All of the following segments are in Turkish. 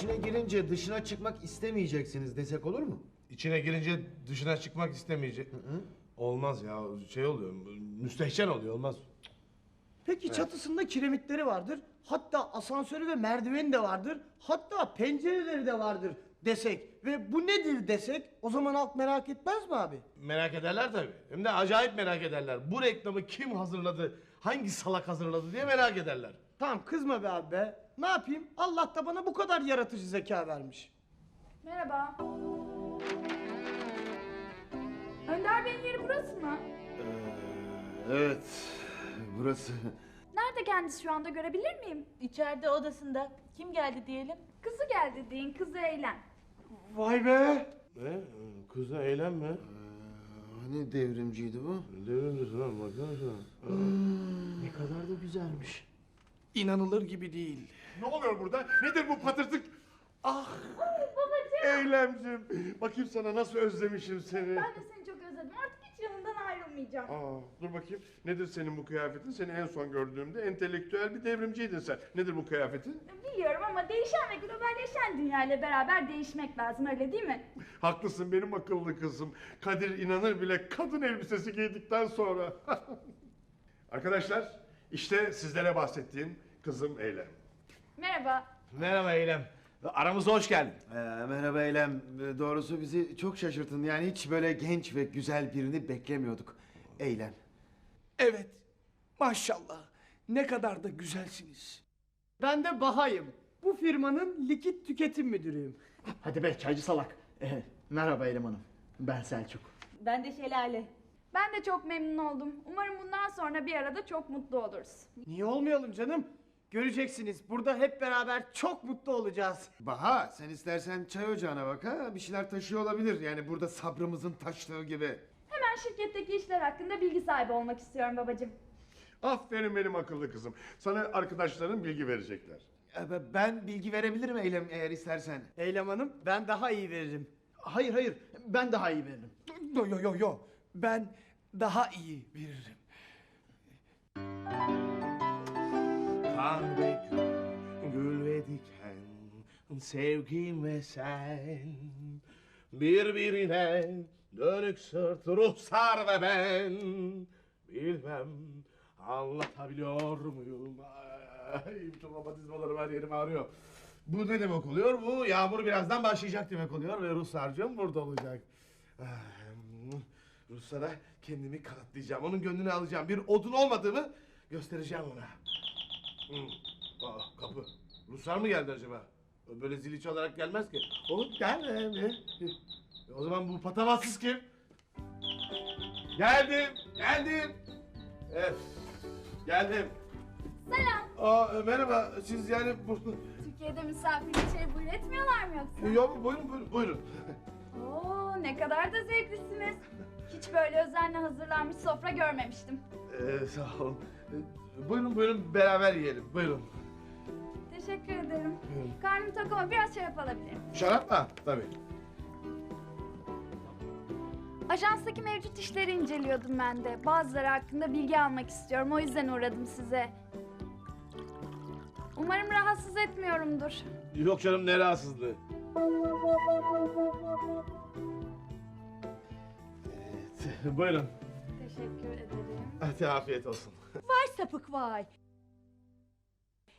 İçine girince dışına çıkmak istemeyeceksiniz desek olur mu? İçine girince dışına çıkmak istemeyecek. Olmaz ya şey oluyor müstehcen oluyor olmaz. Peki çatısında kiremitleri vardır. Hatta asansörü ve merdiveni de vardır. Hatta pencereleri de vardır desek ve bu nedir desek o zaman halk merak etmez mi abi? Merak ederler tabii. Hem de acayip merak ederler. Bu reklamı kim hazırladı, hangi salak hazırladı diye merak ederler. Tamam kızma be abi be. Ne yapayım? Allah da bana bu kadar yaratıcı zeka vermiş. Merhaba. Önder Bey'in yeri burası mı? evet, burası. Nerede kendisi şu anda görebilir miyim? İçeride odasında. Kim geldi diyelim? Kızı geldi deyin, kızı eğlen. Vay be. Ne? Kıza eğlenme. Hani devrimciydi bu? Devrimcisin lan baksana şuna. Ne kadar da güzelmiş. İnanılır gibi değil. Ne oluyor burada? Nedir bu patırtık? Ah! Babacığım. Eylemcim. Bakayım sana nasıl özlemişim seni. Ben de seni çok özledim. Artık hiç yanından ayrılmayacağım. Aa, dur bakayım. Nedir senin bu kıyafetin? Seni en son gördüğümde entelektüel bir devrimciydin sen. Nedir bu kıyafetin? Biliyorum ama değişen ve globalleşen dünya ile beraber değişmek lazım öyle değil mi? Haklısın benim akıllı kızım. Kadir inanır bile kadın elbisesi giydikten sonra. Arkadaşlar işte sizlere bahsettiğim kızım Eylem. Merhaba. Merhaba Eylem. Aramıza hoş geldin. Ee, merhaba Eylem. Ee, Doğrusu bizi çok şaşırttın. Yani hiç böyle genç ve güzel birini beklemiyorduk. Eylem. Evet. Maşallah. Ne kadar da güzelsiniz. Ben de Bahayım. Bu firmanın likit tüketim müdürüyüm. Hadi be çaycı salak. Ee, merhaba Eylem Hanım. Ben Selçuk. Ben de Şelale. Ben de çok memnun oldum. Umarım bundan sonra bir arada çok mutlu oluruz. Niye olmayalım canım? Göreceksiniz burada hep beraber çok mutlu olacağız. Baha sen istersen çay ocağına bak ha. Bir şeyler taşıyor olabilir. Yani burada sabrımızın taştığı gibi. Hemen şirketteki işler hakkında bilgi sahibi olmak istiyorum babacığım. Aferin benim akıllı kızım. Sana arkadaşların bilgi verecekler. Ee, Ben bilgi verebilirim Eylem eğer istersen. Eylem Hanım ben daha iyi veririm. Hayır hayır ben daha iyi veririm. Yo yo yo yo. Ben daha iyi veririm. Kan ve gül, gül ve diken, sevgim sen. Birbirine dönük sırt ruhsar ve ben. Bilmem anlatabiliyor muyum? Ay, bütün romatizmalarım her yerim ağrıyor. Bu ne demek oluyor? Bu yağmur birazdan başlayacak demek oluyor ve Ruhsarcığım burada olacak. Ruslara kendimi kanıtlayacağım. Onun gönlünü alacağım. Bir odun olmadığımı göstereceğim ona. Aa, kapı. Ruslar mı geldi acaba? Böyle zili çalarak gelmez ki. Oğlum gel. be, be. O zaman bu patavatsız kim? Geldim. Geldim. Öf. Geldim. Selam. Aa, merhaba. Siz yani bu... Türkiye'de misafirlik şey buyur etmiyorlar mı yoksa? Yok buyurun buyurun. buyurun. Oo ne kadar da zevklisiniz. Hiç böyle özenle hazırlanmış sofra görmemiştim. Ee, sağ olun. Ee, Buyurun buyurun beraber yiyelim. Buyurun. Teşekkür ederim. Buyurun. Karnım tok ama biraz şarap alabilirim. Şarap mı? Tabii. Ajanstaki mevcut işleri inceliyordum ben de. Bazıları hakkında bilgi almak istiyorum. O yüzden uğradım size. Umarım rahatsız etmiyorumdur. Yok canım ne rahatsızlığı. Evet, buyurun. Teşekkür ederim. Hadi afiyet olsun. Vay sapık vay.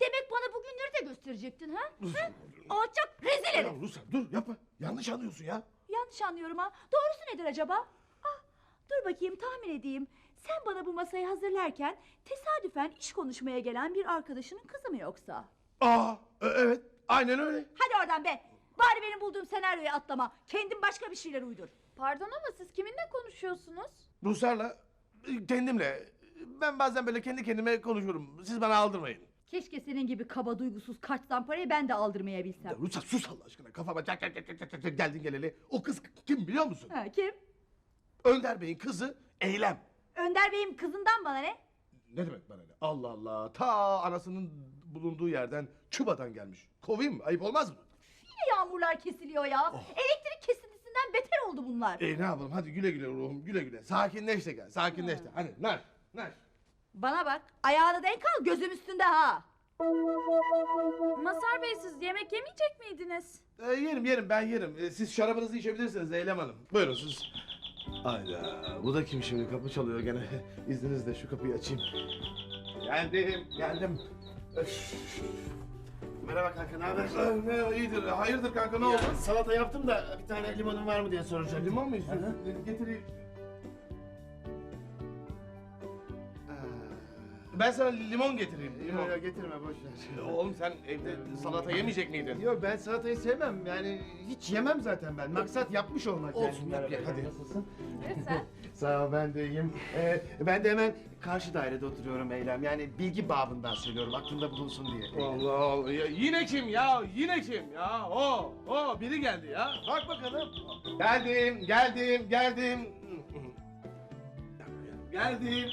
Demek bana bugünleri de gösterecektin ha? ha? Alçak rezil herif. Ya Ruslan dur yapma. Yanlış anlıyorsun ya. Yanlış anlıyorum ha. Doğrusu nedir acaba? Ah, dur bakayım tahmin edeyim. Sen bana bu masayı hazırlarken tesadüfen iş konuşmaya gelen bir arkadaşının kızı mı yoksa? Aa e- evet aynen öyle. Hadi oradan be. Bari benim bulduğum senaryoya atlama. Kendin başka bir şeyler uydur. Pardon ama siz kiminle konuşuyorsunuz? Ruslarla e, kendimle. Ben bazen böyle kendi kendime konuşurum. Siz bana aldırmayın. Keşke senin gibi kaba duygusuz kaç parayı ben de aldırmayabilsem. Ya Ruslan sus Allah aşkına. Kafama çak çak çak çak çak çak geldin geleli. O kız kim biliyor musun? Ha, kim? Önder Bey'in kızı Eylem. Önder Bey'im kızından bana ne? Ne demek bana ne? Allah Allah. Ta anasının bulunduğu yerden Çuba'dan gelmiş. Kovayım mı? Ayıp olmaz mı? Yine yağmurlar kesiliyor ya. Elektrik kesintisinden beter oldu bunlar. E ne yapalım? Hadi güle güle ruhum güle güle. Sakinleş de gel. Sakinleş de. Hadi nar nar. Bana bak ayağını denk al gözüm üstünde ha. Mazhar Bey siz yemek yemeyecek miydiniz? Ee, yerim yerim ben yerim. Ee, siz şarabınızı içebilirsiniz Eylem Hanım. Buyurun siz. Hayda bu da kim şimdi kapı çalıyor gene. İzninizle şu kapıyı açayım. Geldim geldim. Öf. Merhaba kanka ne haber? Ee, Ne iyidir hayırdır kanka ne oldu? Salata yaptım da bir tane limonun var mı diye soracağım. Limon mu istiyorsun? Ee, Getireyim. Ben sana limon getireyim. Limon. Limon getirme boş ver. Oğlum sen evde salata yemeyecek miydin? Yok ben salatayı sevmem yani hiç yemem zaten ben. Maksat yapmış olmak yani. Olsun, yap, yap, hadi. Nasılsın? Lütfen. Sağ ol ben de iyiyim. Ee, ben de hemen karşı dairede oturuyorum Eylem. Yani bilgi babından söylüyorum aklında bulunsun diye. Allah Allah. Ya, yine kim ya? Yine kim ya? O, o biri geldi ya. Bak bakalım. Geldim, geldim, geldim. Geldim,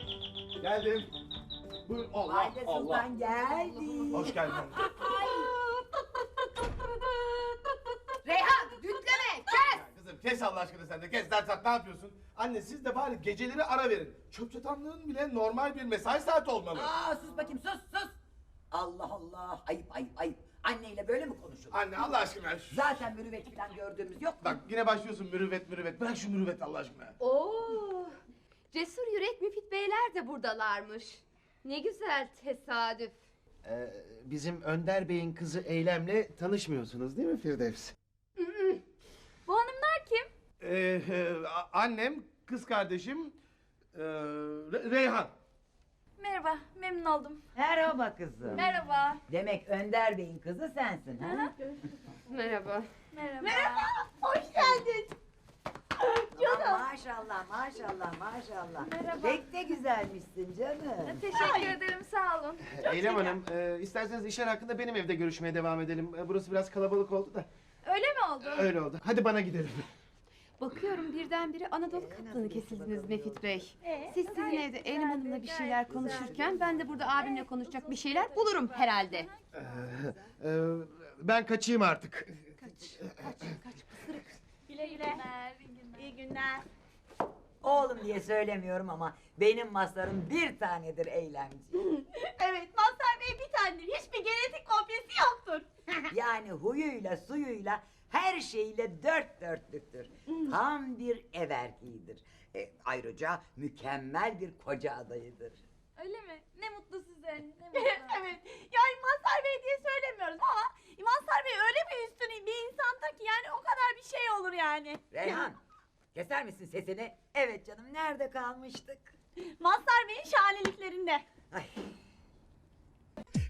geldim. Buyur. Allah, Valide Allah. Sultan geldi. Hoş geldin. Reyhan dütleme kes. Kızım kes Allah aşkına sen de kes. Dert ne yapıyorsun? Anne siz de bari geceleri ara verin. Çöp çatanlığın bile normal bir mesai saati olmalı. Aa sus bakayım sus sus. Allah Allah ayıp ayıp ayıp. Anneyle böyle mi konuşulur? Anne Allah aşkına. Zaten mürüvvet falan gördüğümüz yok mu? Bak yine başlıyorsun mürüvvet mürüvvet. Bırak şu mürüvvet Allah aşkına. Oo, cesur yürek Müfit Beyler de buradalarmış. Ne güzel tesadüf. Ee, bizim Önder Bey'in kızı Eylem'le tanışmıyorsunuz değil mi Firdevs? Ee, e, annem, kız kardeşim, e, Re- Reyhan. Merhaba, memnun oldum. Merhaba kızım. Merhaba. Demek Önder Bey'in kızı sensin ha? Merhaba. Merhaba. Hoş geldin. Canım. Maşallah maşallah maşallah. Merhaba. Pek de güzelmişsin canım. Teşekkür ederim, sağ olun. Eylem Hanım e, isterseniz işler hakkında benim evde görüşmeye devam edelim. E, burası biraz kalabalık oldu da. Öyle mi oldu? Öyle oldu. Hadi bana gidelim. Bakıyorum birdenbire Anadolu kaptanı kesildiniz Müfit Bey. Siz sizin evde Eylem Hanım'la bir şeyler konuşurken ben de burada abimle konuşacak bir şeyler bulurum herhalde. Ee, e, ben kaçayım artık. Güle güle. İyi günler. Oğlum diye söylemiyorum ama benim maslarım bir tanedir eylemci. Evet Mazhar Bey bir tanedir. Hiçbir genetik kopyası yoktur. Yani huyuyla suyuyla her şeyle dört dörtlüktür. Tam bir ev erkeğidir. E, ayrıca mükemmel bir koca adayıdır. Öyle mi? Ne mutlu size. Ne mutlu. evet. Yani Mazhar Bey diye söylemiyoruz ama Mazhar Bey öyle bir üstün bir insandır ki yani o kadar bir şey olur yani. Reyhan, keser misin sesini? Evet canım, nerede kalmıştık? Mazhar Bey'in şahaneliklerinde. Ay.